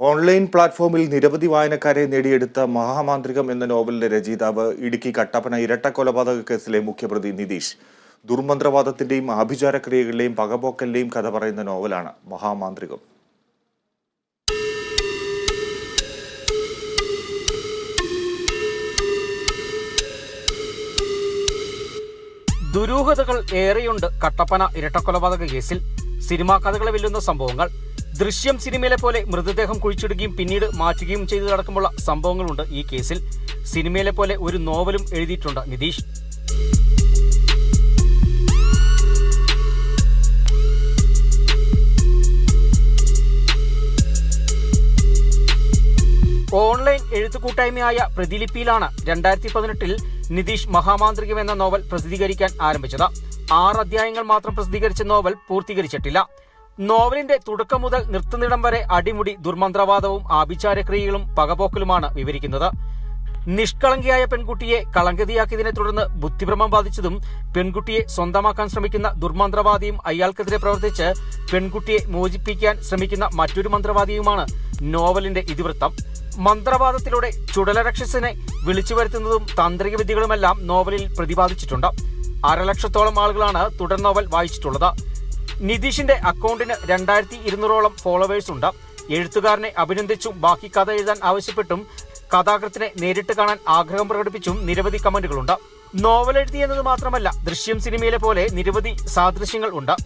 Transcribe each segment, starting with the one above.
Online പ്ലാറ്റ്ഫോമിൽ നിരവധി വായനക്കാരെ നേടിയെടുത്ത മഹാമാന്ത്രികം എന്ന നോവലിന്റെ രചയിതാവ് ഇടുക്കി കട്ടപ്പന ഇരട്ട കൊലപാതക കേസിലെ മുഖ്യപ്രതി നിതീഷ്. ദുർമന്ത്രവാദത്തിന്റെയും ആഭിചാരക്രിയകളുടെയും പകപോക്കലിന്റെയും കഥ പറയുന്ന നോവലാണ് മഹാമാന്ത്രികം. ദുരൂഹതകൾ ഏറെയുണ്ട് കട്ടപ്പന ഇരട്ടക്കൊലപാതക കേസിൽ. സിനിമാ കഥകളെ വെല്ലുന്ന സംഭവങ്ങൾ ദൃശ്യം സിനിമയിലെ പോലെ മൃതദേഹം കുഴിച്ചിടുകയും പിന്നീട് മാറ്റുകയും ചെയ്തതടക്കമുള്ള സംഭവങ്ങളുണ്ട് ഈ കേസിൽ. സിനിമയിലെ പോലെ ഒരു നോവലും എഴുതിയിട്ടുണ്ട് നിതീഷ്. ഓൺലൈൻ എഴുത്തുകൂട്ടായ്മയായ പ്രതിലിപിയിലാണ് രണ്ടായിരത്തി പതിനെട്ടിൽ നിതീഷ് മഹാമാന്ത്രികം എന്ന നോവൽ പ്രസിദ്ധീകരിക്കാൻ ആരംഭിച്ചത്. ആറ് അധ്യായങ്ങൾ മാത്രം പ്രസിദ്ധീകരിച്ച നോവൽ പൂർത്തീകരിച്ചിട്ടില്ല. നോവലിന്റെ തുടക്കം മുതൽ നിർത്തുന്നിടം വരെ അടിമുടി ദുർമന്ത്രവാദവും ആഭിചാരക്രിയകളും പകപോക്കലുമാണ് വിവരിക്കുന്നത്. നിഷ്കളങ്കിയായ പെൺകുട്ടിയെ കളങ്കതിയാക്കിയതിനെ തുടർന്ന് ബുദ്ധിഭ്രമം ബാധിച്ചതും പെൺകുട്ടിയെ സ്വന്തമാക്കാൻ ശ്രമിക്കുന്ന ദുർമന്ത്രവാദിയും അയാൾക്കെതിരെ പ്രവർത്തിച്ച് പെൺകുട്ടിയെ മോചിപ്പിക്കാൻ ശ്രമിക്കുന്ന മറ്റൊരു മന്ത്രവാദിയുമാണ് നോവലിന്റെ ഇതിവൃത്തം. മന്ത്രവാദത്തിലൂടെ ചുടലരക്ഷസിനെ വിളിച്ചു വരുത്തുന്നതും താന്ത്രിക വിദ്യകളുമെല്ലാം നോവലിൽ പ്രതിപാദിച്ചിട്ടുണ്ട്. അരലക്ഷത്തോളം ആളുകളാണ് തുടർ നോവൽ വായിച്ചിട്ടുള്ളത്. നിതീഷിന്റെ അക്കൗണ്ടിന് രണ്ടായിരത്തി ഇരുന്നൂറോളം ഫോളോവേഴ്സ് ഉണ്ട്. എഴുത്തുകാരനെ അഭിനന്ദിച്ചും ബാക്കി കഥ എഴുതാൻ ആവശ്യപ്പെട്ടും കഥാകൃത്തിനെ നേരിട്ട് കാണാൻ ആഗ്രഹം പ്രകടിപ്പിച്ചും നിരവധി കമന്റുകളുണ്ട്. നോവൽ എഴുതി എന്നത് മാത്രമല്ല ദൃശ്യം സിനിമയിലെ പോലെ നിരവധി സാദൃശ്യങ്ങൾ ഉണ്ട്.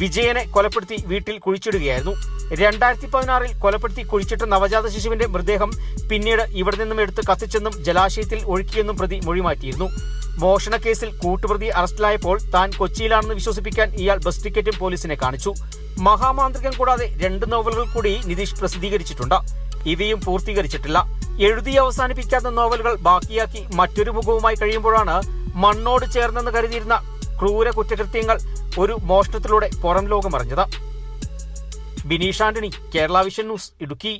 വിജയനെ കൊലപ്പെടുത്തി വീട്ടിൽ കുഴിച്ചിടുകയായിരുന്നു. രണ്ടായിരത്തി പതിനാറിൽ കൊലപ്പെടുത്തി കുഴിച്ചിട്ട നവജാത ശിശുവിന്റെ മൃതദേഹം പിന്നീട് ഇവിടെ നിന്നും എടുത്ത് കത്തിച്ചെന്നും ജലാശയത്തിൽ ഒഴുക്കിയെന്നും പ്രതി മൊഴിമാറ്റിയിരുന്നു. മോഷണ കേസിൽ കൂട്ടുപ്രതി അറസ്റ്റിലായപ്പോൾ താൻ കൊച്ചിയിലാണെന്ന് വിശ്വസിപ്പിക്കാൻ ഇയാൾ ബസ് ടിക്കറ്റും പോലീസിനെ കാണിച്ചു. മഹാമാന്ത്രികം കൂടാതെ രണ്ട് നോവലുകൾ കൂടി നിതീഷ് പ്രസിദ്ധീകരിച്ചിട്ടുണ്ട്. ഇവയും പൂർത്തീകരിച്ചിട്ടില്ല. എഴുതി അവസാനിപ്പിക്കാത്ത നോവലുകൾ ബാക്കിയാക്കി മറ്റൊരു മുഖവുമായി കഴിയുമ്പോഴാണ് മണ്ണോട് ചേർന്നെന്ന് കരുതിയിരുന്ന ക്രൂര കുറ്റകൃത്യങ്ങൾ ഒരു മോഷണത്തിലൂടെ പുറം ലോകമറിഞ്ഞത്. Bineesh Antony Kerala vision news Idukki.